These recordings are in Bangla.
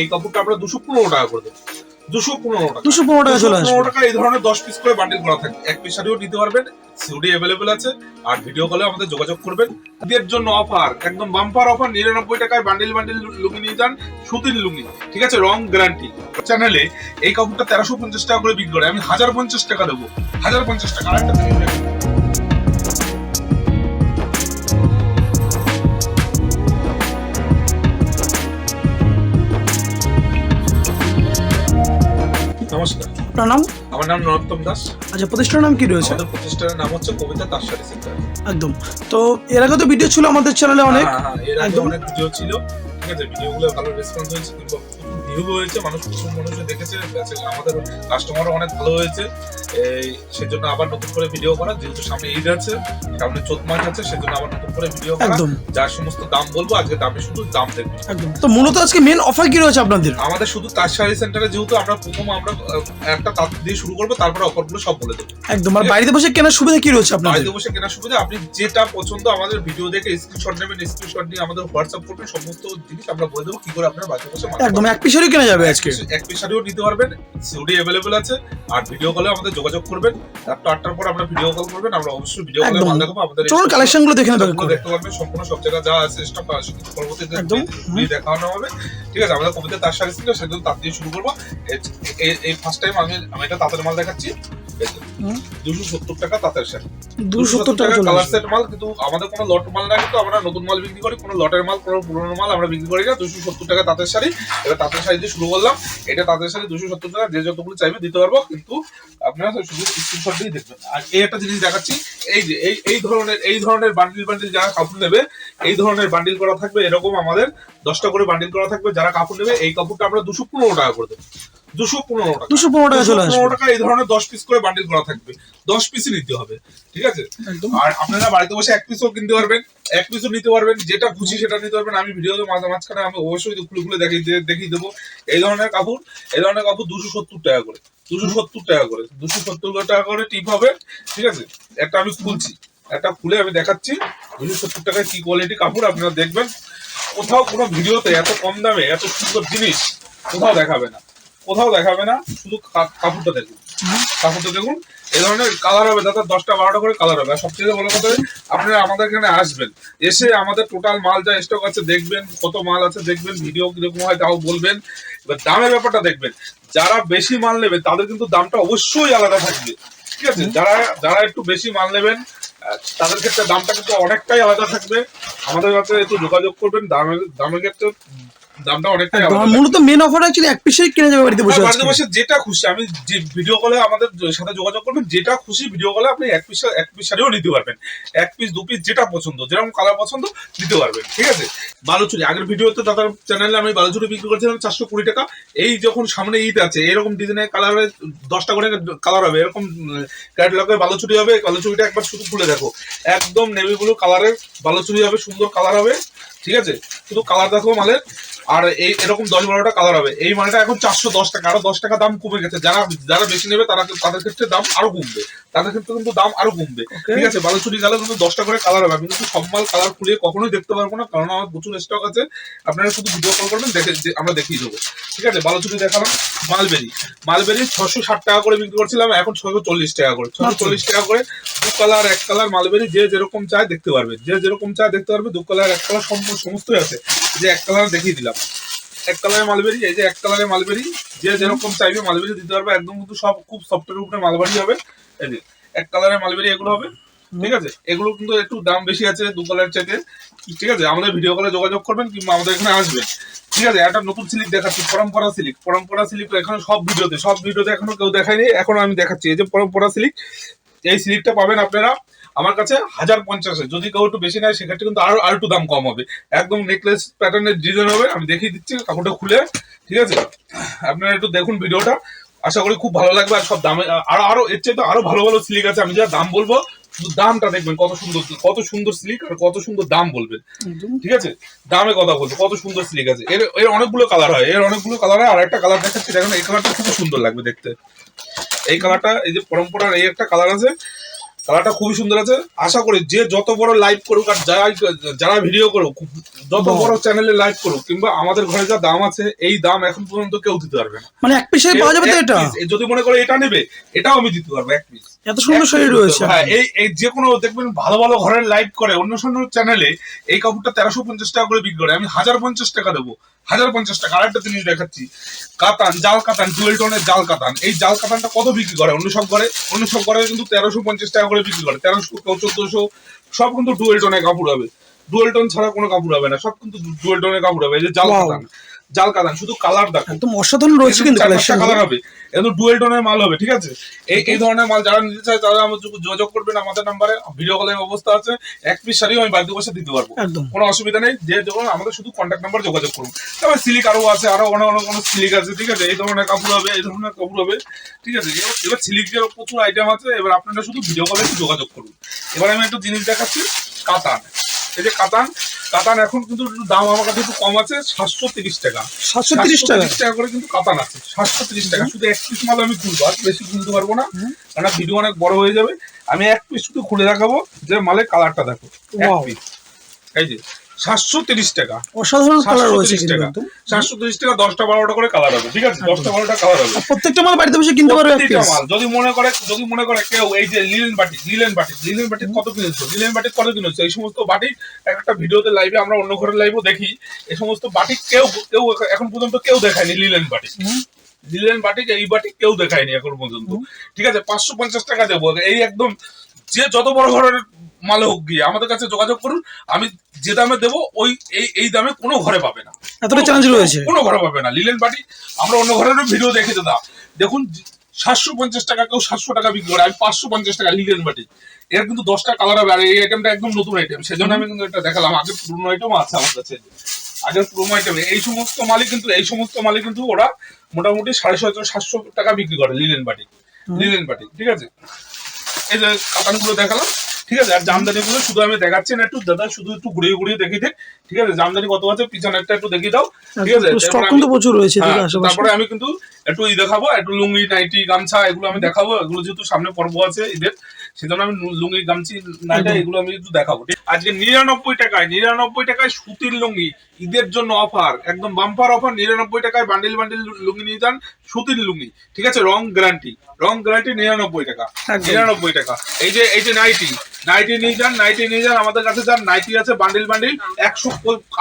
এই কাপড়টা আমরা দুশো পনেরো টাকা করে দেবো। দুশো পনেরো টাকা। দুশো পনেরো টাকা চলে পনেরো টাকা এই ধরনের দশ পিস করে বান্ডিল করা থাকে। এক পিস শাড়িও নিতে পারবেন সিউডি অ্যাভেলেবেল আছে আর ভিডিও কলে আমাদের যোগাযোগ করবেন। ঈদের জন্য অফার একদম বাম্পার অফার নিরানব্বই টাকায় বান্ডিল বান্ডিল লুঙ্গি নিয়ে যান সুতির লুঙ্গি ঠিক আছে? রং গ্যারান্টি চ্যানেলে এই কাপড়টা তেরোশো পঞ্চাশ টাকা করে বিক্রি করে। আমি হাজার পঞ্চাশ টাকা দেবো। হাজার পঞ্চাশ টাকা। আরেকটা নমস্কার। আপনার নাম আমার নাম নরোত্তম দাস। আচ্ছা প্রতিষ্ঠানের নাম কি রয়েছে? আমাদের প্রতিষ্ঠানের নাম হচ্ছে কবিতা তারসারি সেন্টার একদম। তো এর আগে তো ভিডিও ছিল আমাদের চ্যানেলে অনেক। হ্যাঁ, হ্যাঁ, একদম। অনেক ভিডিও ছিল। ঠিক আছে ভিডিওগুলো ভালো রেসপন্স হয়েছে কিন্তু ভিউ হয়েছে মানুষ প্রচুর মানুষ দেখেছে আমাদের কাস্টমারও অনেক ভালো হয়েছে। এই সেজন্য আবার নতুন করে ভিডিও করা যেহেতু সামনে ঈদ আছে সামনে চোদ্দ মাস আছে সেজন্য আবার নতুন করে ভিডিও করা। একদম। যার সমস্ত দাম বলব আজকে দামে শুধু দাম একদম। তো মূলত আজকে মেন অফার কি রয়েছে আপনাদের? আমাদের শুধু তারসারি সেন্টারে যেহেতু আমরা প্রথম আমরা একটা তাঁত দিয়ে শুরু করব তারপরে অফারগুলো সব বলে দেবো। একদম। আর বাড়িতে বসে কেনার সুবিধা কি রয়েছে আপনাদের? বাড়িতে বসে কেনার সুবিধা আপনি যেটা পছন্দ আমাদের ভিডিও দেখে স্ক্রিনশট নেবেন স্ক্রিনশট নিয়ে আমাদের হোয়াটসঅ্যাপ করবেন সমস্ত জিনিস আমরা বলে দেবো কি করে আপনার বাড়িতে বসে একদম এক পিসারই কেনা যাবে আজকে এক পিস শাড়িও নিতে পারবেন সিউডি অ্যাভেলেবেল আছে আর ভিডিও কলে আমাদের যোগাযোগ করবেন রাত আটটার পর আমরা ভিডিও কল করবেন আমরা অবশ্যই ভিডিও কলে। মাল দেখাবো আমাদের চলুন কালেকশনগুলো দেখে নেবে stock গুলো দেখতে পারবেন সম্পূর্ণ সব জায়গায় যা আছে স্টক আছে কিন্তু পরবর্তীতে একদম। দেখানো হবে ঠিক আছে আমাদের কবিতা তার শাড়ি ছিল সেজন্য তার দিয়ে শুরু করব এই- ফার্স্ট টাইম আমি আমি এটা তাঁতের মাল দেখাচ্ছি। দুশো সত্তর টাকা তাঁতের শাড়ি দুশো সত্তর টাকা কালার সেট মাল কিন্তু আমাদের কোনো লট মাল না কিন্তু আমরা নতুন মাল বিক্রি করি কোনো লটের মাল কোনো পুরোনো মাল আমরা বিক্রি করি না। দুশো সত্তর টাকা তাঁতের শাড়ি। এবার তাঁতের শাড়ি দিয়ে শুরু করলাম। এটা তাঁতের শাড়ি দুশো সত্তর টাকা যে যতগুলো চাইবে দিতে পারব কিন্তু আপনারা শুধু স্ক্রিনশট দিয়ে দেখবেন। আর এই একটা জিনিস দেখাচ্ছি এই যে এই এই ধরনের এই ধরনের বান্ডিল বান্ডিল যারা কাপড় নেবে এই ধরনের বান্ডিল করা থাকবে এরকম আমাদের দশটা করে বান্ডিল করা থাকবে যারা কাপড় নেবে এই কাপড়টা আমরা দুশো পনেরো টাকা করে দেবো। দুশো পনেরো টাকা। দুশো পনেরো টাকা চলে পনেরো টাকা এই ধরনের দশ পিস করে বান্ডিল করা থাকবে। দশ পিসই নিতে হবে ঠিক আছে? আর আপনারা বাড়িতে বসে এক পিসও কিনতে পারবেন এক পিসও নিতে পারবেন যেটা খুশি সেটা নিতে পারবেন। আমি ভিডিওতে মাঝে মাঝখানে আমি অবশ্যই খুলে খুলে দেখিয়ে দেখিয়ে দেবো। এই ধরনের কাপড় এই ধরনের কাপড় দুশো সত্তর টাকা করে দুশো সত্তর টাকা করে দুশো সত্তর টাকা করে টিপ হবে ঠিক আছে? একটা আমি খুলছি একটা খুলে আমি দেখাচ্ছি দুশো সত্তর টাকায় কি কোয়ালিটি কাপড় আপনারা দেখবেন। কোথাও কোনো ভিডিওতে এত কম দামে এত সুন্দর জিনিস কোথাও দেখাবে না। কোথাও দেখাবে না, শুধু কাপড়টা দেখুন। কাপড়টা দেখুন, এই ধরনের কালার হবে দাদা দশটা বারোটা করে কালার হবে। আর সবচেয়ে বড় কথা, আপনারা আমাদের এখানে আসবেন, এসে আমাদের টোটাল মাল যা স্টক আছে দেখবেন, কত মাল আছে দেখবেন ভিডিও কীরকম হয় তাও বলবেন। এবার দামের ব্যাপারটা দেখবেন, যারা বেশি মাল নেবে, তাদের কিন্তু দামটা অবশ্যই আলাদা থাকবে। ঠিক আছে? যারা যারা একটু বেশি মাল নেবেন তাদের ক্ষেত্রে দামটা কিন্তু অনেকটাই আলাদা থাকবে। আমাদের কাছে একটু যোগাযোগ করবেন, দামের দামের ক্ষেত্রে দামটা অনেকটাই মূলত মেন অফার অ্যাকচুয়ালি এক পিসারই কেনা যাবে বাড়িতে বসে বাড়িতে বসে যেটা খুশি আমি যে ভিডিও কলে আমাদের সাথে যোগাযোগ করবেন যেটা খুশি ভিডিও কলে আপনি এক পিস এক পিস শাড়িও নিতে পারবেন। এক পিস দু পিস যেটা পছন্দ যেরকম কালার পছন্দ নিতে পারবেন ঠিক আছে? বালুচুরি আগের ভিডিওতে দাদার চ্যানেলে আমি বালুচুরি বিক্রি করছিলাম চারশো কুড়ি টাকা। এই যখন সামনে ঈদ আছে এরকম ডিজাইনের কালারে দশটা করে কালার হবে এরকম ক্যাটলগের বালুচুরি হবে বালুচুরিটা একবার শুধু খুলে দেখো। একদম নেভি ব্লু কালারের বালুচুরি হবে সুন্দর কালার হবে ঠিক আছে? শুধু কালার দেখো মালের। আর এই এরকম দশ বারোটা কালার হবে। এই মালটা এখন চারশো দশ টাকা আরও দশ টাকা দাম কমে গেছে। যারা যারা বেশি নেবে তারা তাদের ক্ষেত্রে দাম আরও কমবে। তাদের ক্ষেত্রে কিন্তু দাম আরও কমবে। ঠিক আছে? বালুচুরি গেলে কিন্তু দশটা করে কালার হবে। আমি কিন্তু সব মাল কালার খুলে কখনোই দেখতে পারব না। কারণ আমার প্রচুর স্টক আছে। আপনারা শুধু ভিডিও কল করবেন দেখে আমরা দেখিয়ে দেবো। ঠিক আছে? বালুচুরি দেখালাম। মালবেরি। মালবেরি ছশো ষাট টাকা করে বিক্রি করছিলাম। এখন ছশো চল্লিশ টাকা করে। ছশো চল্লিশ টাকা করে দু কালার এক কালার মালবেরি যে যেরকম চায় দেখতে পারবে। যে যেরকম চায় দেখতে পারবে দু কালার এক কালার সমস্তই আছে। যে এক কালার দেখিয়ে দিলাম। এক কালারের মালবেরি এই যে এক কালারের মালবেরি যে যেরকম চাইবে মালবেরি দিতে পারবে। একদম কিন্তু সব খুব সফটের উপরে মালবেরি হবে। এই যে, এক কালারের মালবেরি এগুলো হবে। ঠিক আছে? এগুলো কিন্তু একটু দাম বেশি আছে দু কালার চাইতে। ঠিক আছে? আমাদের ভিডিও কলে যোগাযোগ করবেন কিংবা আমাদের এখানে আসবেন। ঠিক আছে? একটা নতুন সিলিক দেখাচ্ছি, পরম্পরা সিলিক পরম্পরা সিলিক এখানে সব ভিডিওতে সব ভিডিওতে এখনও কেউ দেখায়নি। এখন আমি দেখাচ্ছি। এই যে পরম্পরা সিলিক এই সিলিকটা পাবেন আপনারা আমার কাছে হাজার পঞ্চাশে যদি কেউ একটু বেশি নেয় সেক্ষেত্রে কিন্তু আরও আর একটু দাম কম হবে। একদম নেকলেস প্যাটার্নের ডিজাইন হবে আমি দেখিয়ে দিচ্ছি কাপড়টা খুলে ঠিক আছে? আপনারা একটু দেখুন ভিডিওটা। আশা করি খুব ভালো লাগবে আর সব দামে আরও আরও এর চেয়ে তো আরও ভালো ভালো সিলিক আছে আমি যা দাম বলব শুধু দামটা দেখবেন কত সুন্দর কত সুন্দর সিলিক আর কত সুন্দর দাম বলবেন। ঠিক আছে? দামে কথা বলব কত সুন্দর সিলিক আছে। এর এর অনেকগুলো কালার হয় এর অনেকগুলো কালার হয় আর একটা কালার দেখাচ্ছি দেখেন এই কালারটা খুব সুন্দর লাগবে দেখতে। এই কালারটা এই যে পরম্পরার এই একটা কালার আছে কালারটা খুবই সুন্দর আছে। আশা করি যে যত বড় লাইভ করুক আর যারা যারা ভিডিও করুক যত বড় চ্যানেলে লাইভ করুক কিংবা আমাদের ঘরে যা দাম আছে এই দাম এখন পর্যন্ত কেউ দিতে পারবে না। মানে এক পিসে পাওয়া যাবে তো এটা? যদি মনে করে এটা নেবে এটাও আমি দিতে পারব এক পিস এত সুন্দর শাড়ি রয়েছে। হ্যাঁ এই এই যে কোনো দেখবেন ভালো ভালো ঘরের লাইভ করে অন্য অন্য চ্যানেলে এই কাপড়টা তেরোশো পঞ্চাশ টাকা করে বিক্রি করে। আমি হাজার পঞ্চাশ টাকা দেবো। হাজার পঞ্চাশ টাকা। আরেকটা জিনিস দেখাচ্ছি। কাতান জাল কাতান টোনের জাল কাতান। এই জাল কাতানটা কত বিক্রি করে? অন্য সব ঘরে অন্য সব ঘরে কিন্তু তেরোশো পঞ্চাশ টাকা করে বিক্রি করে। তেরোশো চোদ্দশো সব কিন্তু ডুয়েল টোনের কাপড় হবে। ডুয়েল টোন ছাড়া কোনো কাপড় হবে না। সব কিন্তু ডুয়েল টোনের কাপড় হবে। এই যে জাল কাতান। জাল কাতান শুধু কালার দেখো। একদম অসাধারণ রয়েছে কিন্তু কালেকশন কালার হবে। একদম ডুয়েল টোনের মাল হবে ঠিক আছে? এই এই ধরনের মাল যারা নিতে চায় তারা আমার যোগাযোগ করবেন আমাদের নাম্বারে ভিডিও কলের ব্যবস্থা আছে। এক পিস শাড়িও আমি বাড়িতে বসে দিতে পারব। একদম। কোনো অসুবিধা নেই যে যখন আমাদের শুধু কন্ট্যাক্ট নাম্বার যোগাযোগ করুন। তারপর সিলিক আরও আছে আরও অনেক অনেক অনেক সিলিক আছে ঠিক আছে? এই ধরনের কাপড় হবে এই ধরনের কাপড় হবে ঠিক আছে? এবার- এবার সিলিকের প্রচুর আইটেম আছে। এবার আপনারা শুধু ভিডিও কলে যোগাযোগ করুন। এবার আমি একটা জিনিস দেখাচ্ছি কাতান। এই যে কাতান কাতান এখন কিন্তু দাম আমার কাছে একটু কম আছে সাতশো তিরিশ টাকা। সাতশো তিরিশ টাকা? টাকা করে কিন্তু কাতান আছে সাতশো তিরিশ টাকা। শুধু এক পিস মাল আমি তুলবো আর বেশি তুলতে পারব না। কেননা কারণ ভিডিও অনেক বড় হয়ে যাবে। আমি এক পিস শুধু খুলে দেখাবো যে মালের কালারটা দেখো। এক. পিস এই যে সাতশো তিরিশ টাকা। অসাধারণ কালার রয়েছে টাকা। সাতশো তিরিশ টাকা দশটা বারোটা করে কালার হবে ঠিক আছে? দশটা বারোটা কালার হবে। প্রত্যেকটা মাল বাড়িতে বসে কিনতে পারবে প্রত্যেকটা মাল যদি মনে করে যদি মনে করে কেউ এই যে লিলেন বাটি লিলেন বাটি লিলেন বাটি কত কিনেছো? লিলেন বাটি কত কিনেছো? এই সমস্ত বাটি একটা ভিডিওতে লাইভে আমরা অন্য ঘরের লাইভও দেখি। এই সমস্ত বাটি কেউ কেউ এখন পর্যন্ত কেউ দেখায়নি লিলেন বাটি। লিলেন বাটি এই বাটি কেউ দেখায়নি এখন পর্যন্ত। ঠিক আছে? পাঁচশো পঞ্চাশ টাকা দেবো। এই একদম যে যত বড় ঘরের মাল হোক গিয়ে। আমাদের কাছে যোগাযোগ করুন আমি যে দামে দেবো ওই এই এই দামে কোনো ঘরে পাবে না। এতটা চ্যালেঞ্জ রয়েছে। কোনো ঘরে পাবে না। লিলেন বাটি আমরা অন্য ঘরেরও ভিডিও দেখে দাদা দেখুন সাতশো পঞ্চাশ টাকা কেউ সাতশো টাকা বিক্রি করে আমি পাঁচশো পঞ্চাশ টাকা লিলেন বাটি এর কিন্তু দশটা কালার হবে আর এই আইটেমটা একদম নতুন আইটেম সেজন্য আমি কিন্তু এটা দেখালাম। আগের পুরনো আইটেম আছে আমার কাছে। আগের পুরনো আইটেম এই সমস্ত মালিক কিন্তু এই সমস্ত মালিক কিন্তু ওরা মোটামুটি সাড়ে ছয়শো সাতশো টাকা বিক্রি করে লিলেন বাটি। লিলেন বাটি ঠিক আছে? এই যে কাতানগুলো দেখালাম। ঠিক আছে? আর জামদানি গুলো শুধু আমি দেখাচ্ছি না একটু দাদা শুধু একটু ঘুরিয়ে ঘুরিয়ে দেখি দিন ঠিক আছে? জামদানি কত আছে? পিছনে একটা একটু দেখিয়ে দাও। ঠিক আছে? স্টক তারপরে কিন্তু আমি- প্রচুর রয়েছে হ্যাঁ, তারপরে আমি কিন্তু একটু ই দেখাবো একটু লুঙ্গি নাইটি গামছা এগুলো আমি দেখাবো। এগুলো যেহেতু সামনে পর্ব আছে ঈদের। সেজন্য আমি লুঙ্গি গামছি নাইটা এগুলো আমি একটু দেখাবো। আজকে নিরানব্বই টাকায় নিরানব্বই টাকায় সুতির লুঙ্গি ঈদের জন্য অফার একদম বাম্পার অফার নিরানব্বই টাকায় বান্ডিল বান্ডিল লুঙ্গি নিয়ে যান সুতির লুঙ্গি। ঠিক আছে? রং গ্যারান্টি রং গ্যারান্টি নিরানব্বই টাকা নিরানব্বই টাকা। এই যে এই যে নাইটি নাইটি নিয়ে যান নাইটি নিয়ে যান আমাদের কাছে যান নাইটি আছে বান্ডিল বান্ডিল একশো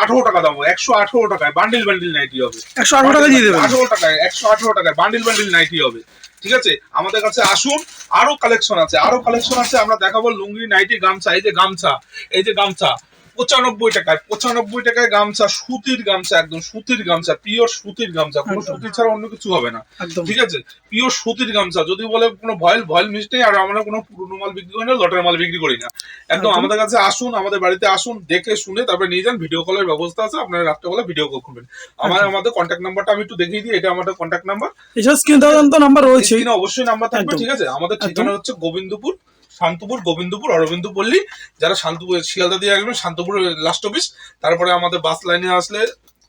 আঠারো টাকা দাম একশো আঠারো টাকায় বান্ডিল বান্ডিল নাইটি হবে। একশো আঠারো টাকা দিয়ে দেবেন। আঠারো টাকায় একশো আঠারো টাকায় বান্ডিল বান্ডিল নাইটি হবে। ঠিক আছে? আমাদের কাছে আসুন, আরও কালেকশন আছে, আরও কালেকশন আছে, আমরা দেখাবো লুঙ্গি, নাইটি, গামছা, এই যে গামছা, এই যে গামছা পঁচানব্বই টাকায় পঁচানব্বই টাকায় গামছা সুতির গামছা একদম সুতির গামছা পিওর সুতির গামছা। কোনো। সুতির ছাড়া অন্য কিছু হবে না। ঠিক আছে? পিওর সুতির গামছা। যদি বলে কোনো ভয়েল ভয়েল মিস্টেক আর আমরা কোনো পুরনো মাল বিক্রি করি না লটের মাল বিক্রি করি না। একদম। আমাদের কাছে আসুন আমাদের বাড়িতে আসুন দেখে শুনে তারপরে নিয়ে যান ভিডিও কলের ব্যবস্থা আছে আপনারা রাত্রেবেলা ভিডিও কল করবেন। আমার আমাদের কন্ট্যাক্ট নাম্বারটা আমি একটু দেখিয়ে দিই এটা আমাদের কন্ট্যাক্ট নাম্বার এছাড়া স্ক্রিন নাম্বার রয়েছে অবশ্যই নাম্বার থাকবে ঠিক আছে? আমাদের ঠিকানা হচ্ছে গোবিন্দপুর শান্তপুর গোবিন্দপুর অরবিন্দ পল্লী যারা শান্তপুর শিয়ালদা দিয়ে আসবেন শান্তপুর লাস্ট অফিস তারপরে আমাদের বাস লাইনে আসলে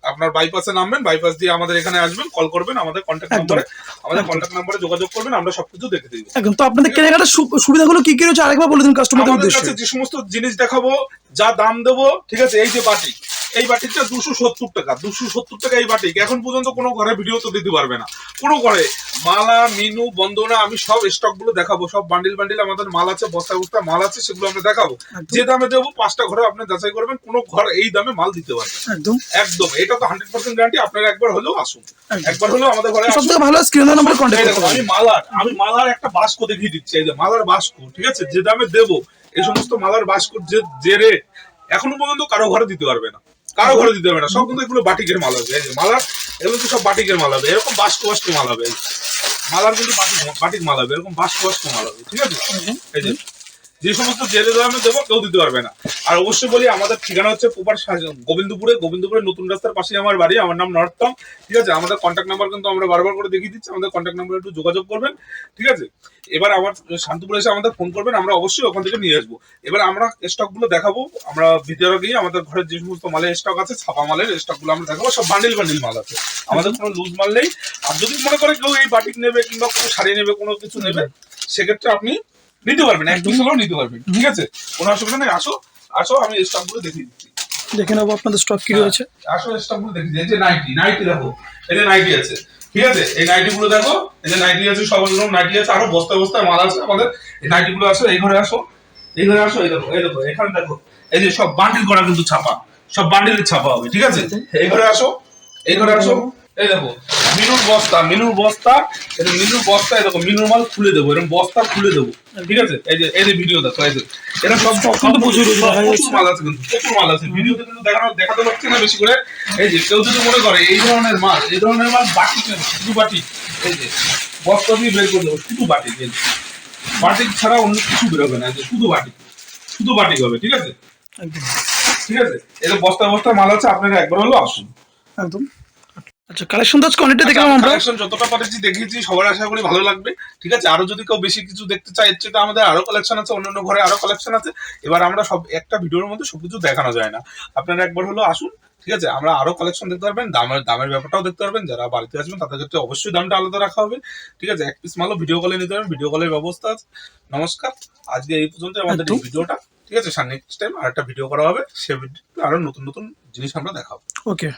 আপনার বাইপাসে নামবেন বাইপাস দিয়ে আমাদের এখানে আসবেন কল করবেন আমাদের কন্ট্যাক্ট। নাম্বারে আমাদের। কন্ট্যাক্ট নাম্বারে যোগাযোগ করবেন আমরা সবকিছু দেখে দিব। একদম। তো আপনাদের কেনাকাটার সুবিধাগুলো কি কি রয়েছে? আরেকবার বলে দিন কাস্টমারদের উদ্দেশ্যে। যে সমস্ত জিনিস দেখাবো যা দাম দেবো ঠিক আছে? এই যে বাটি এই বাটিটা দুশো সত্তর টাকা দুশো সত্তর টাকা এই বাটিক এখন পর্যন্ত কোনো ঘরে ভিডিও তো দিতে পারবে না। কোনো ঘরে মালা মিনু বন্দনা আমি সব স্টকগুলো দেখাবো। সব বান্ডিল বান্ডিল আমাদের মাল আছে বস্তা বস্তা মাল আছে সেগুলো আমরা দেখাবো। যে দামে দেবো পাঁচটা ঘরে আপনি যাচাই করবেন কোনো ঘর এই দামে মাল দিতে পারবে একদম। একদম এটা তো হান্ড্রেড পার্সেন্ট গ্যারান্টি আপনারা একবার হলেও আসুন। একবার হলেও আমাদের ঘরে সব থেকে ভালো স্ক্রিন নাম্বার কন্ট্যাক্ট করতে আমি মালার আমি মালার একটা বাস্ক দেখিয়ে দিচ্ছি। এই যে মালার বাস্ক ঠিক আছে? যে দামে দেবো এই সমস্ত মালার বাস্ক যে যে রেট এখনও পর্যন্ত কারও ঘরে দিতে পারবে না। কারও ঘরে দিতে হবে না। সব কিন্তু এগুলো বাটিকের মাল হবে। এই যে মালার এগুলো কিন্তু সব বাটিকের মাল হবে। এরকম বাস্ক বাস্ক মাল হবে। মালার কিন্তু বাটিক বাটিক মাল হবে। এরকম বাস্ক বাস্ক মাল হবে। ঠিক আছে? এই যে যে সমস্ত জেলে দামে দেবো কেউ দিতে পারবে না। আর অবশ্যই বলি আমাদের ঠিকানা হচ্ছে প্রপার গোবিন্দপুরে গোবিন্দপুরে নতুন রাস্তার পাশে আমার বাড়ি আমার নাম নর্থম ঠিক আছে? আমাদের কন্ট্যাক্ট নাম্বার কিন্তু আমরা বারবার করে দেখিয়ে দিচ্ছি আমাদের কন্ট্যাক্ট নাম্বার একটু যোগাযোগ করবেন ঠিক আছে? এবার আমার শান্তিপুরে এসে আমাদের ফোন করবেন আমরা অবশ্যই ওখান থেকে নিয়ে আসব। এবার আমরা স্টকগুলো দেখাবো আমরা ভিতরে গিয়ে আমাদের ঘরের যে সমস্ত মালের স্টক আছে ছাপা মালের স্টকগুলো আমরা দেখাবো সব বান্ডিল বান্ডিল মাল আছে। আমাদের কোনো লুজ মাল নেই। আর যদি মনে করে কেউ এই বাটিক নেবে কিংবা কোনো শাড়ি নেবে কোনো কিছু নেবে সেক্ষেত্রে আপনি নিতে পারবেন এক পিস নিতে পারবেন ঠিক আছে? কোনো অসুবিধা নেই আসো আসো আমি স্টকগুলো দেখিয়ে দিচ্ছি। দেখে নেব আপনাদের স্টক কি রয়েছে। আসো স্টকগুলো দিচ্ছি। এই যে নাইটি নাইটি দেখো এই যে নাইটি আছে ঠিক আছে? এই নাইটি গুলো দেখো এই যে নাইটি আছে সব রকম নাইটি আছে আরও বস্তায় বস্তায় মাল আছে আমাদের। এই নাইটি গুলো আসো এই ঘরে আসো এই ঘরে আসো এই দেখো এই দেখো এখানে দেখো এই যে সব বান্ডিল করা কিন্তু ছাপা সব বান্ডিলের ছাপা হবে ঠিক আছে? এই ঘরে আসো এই ঘরে আসো এই দেখো মিনুর বস্তা মিনুর বস্তা এই মিনুর বস্তা দেখো মিনুর মাল খুলে দেবো এরকম বস্তা খুলে দেবো ঠিক আছে? এই যে এই যে ভিডিও দেখো এই যে এরা সব কিন্তু প্রচুর মাল আছে কিন্তু প্রচুর মাল আছে। ভিডিওতে কিন্তু দেখানো দেখাতে পারছি না বেশি করে। এই যে কেউ যদি মনে করে এই ধরনের মাল এই ধরনের মাল বাটি কেন শুধু বাটি এই যে বস্তা দিয়ে বের করে দেবো শুধু বাটি এই। বাটি ছাড়া অন্য কিছু বেরোবে না যে শুধু বাটি শুধু বাটি হবে ঠিক আছে? ঠিক আছে? এটা বস্তা বস্তা মাল আছে আপনারা একবার হলো আসুন। একদম। আচ্ছা কালেকশন তো আজকে অনেকটা দেখলাম আমরা। কালেকশন যতটা পারেছি দেখিয়েছি সবার আশা করি ভালো লাগবে। ঠিক আছে আরও যদি কেউ বেশি কিছু দেখতে চায় এর চেয়ে আমাদের আরও কালেকশন আছে অন্যান্য ঘরে আরও কালেকশন আছে। এবার আমরা সব একটা ভিডিওর মধ্যে সবকিছু দেখানো যায় না। আপনারা একবার হলো আসুন ঠিক আছে? আমরা আরও কালেকশন দেখতে পারবেন দামের দামের ব্যাপারটাও দেখতে পারবেন। যারা বাড়িতে আসবেন তাদের ক্ষেত্রে অবশ্যই দামটা আলাদা রাখা হবে। ঠিক আছে এক পিস মালও ভিডিও কলে নিতে পারবেন ভিডিও কলের ব্যবস্থা আছে। নমস্কার আজকে এই পর্যন্ত আমাদের এই ভিডিওটা। ঠিক আছে নেক্সট টাইম আর একটা ভিডিও করা হবে সে আরও নতুন নতুন জিনিস আমরা দেখাবো। ওকে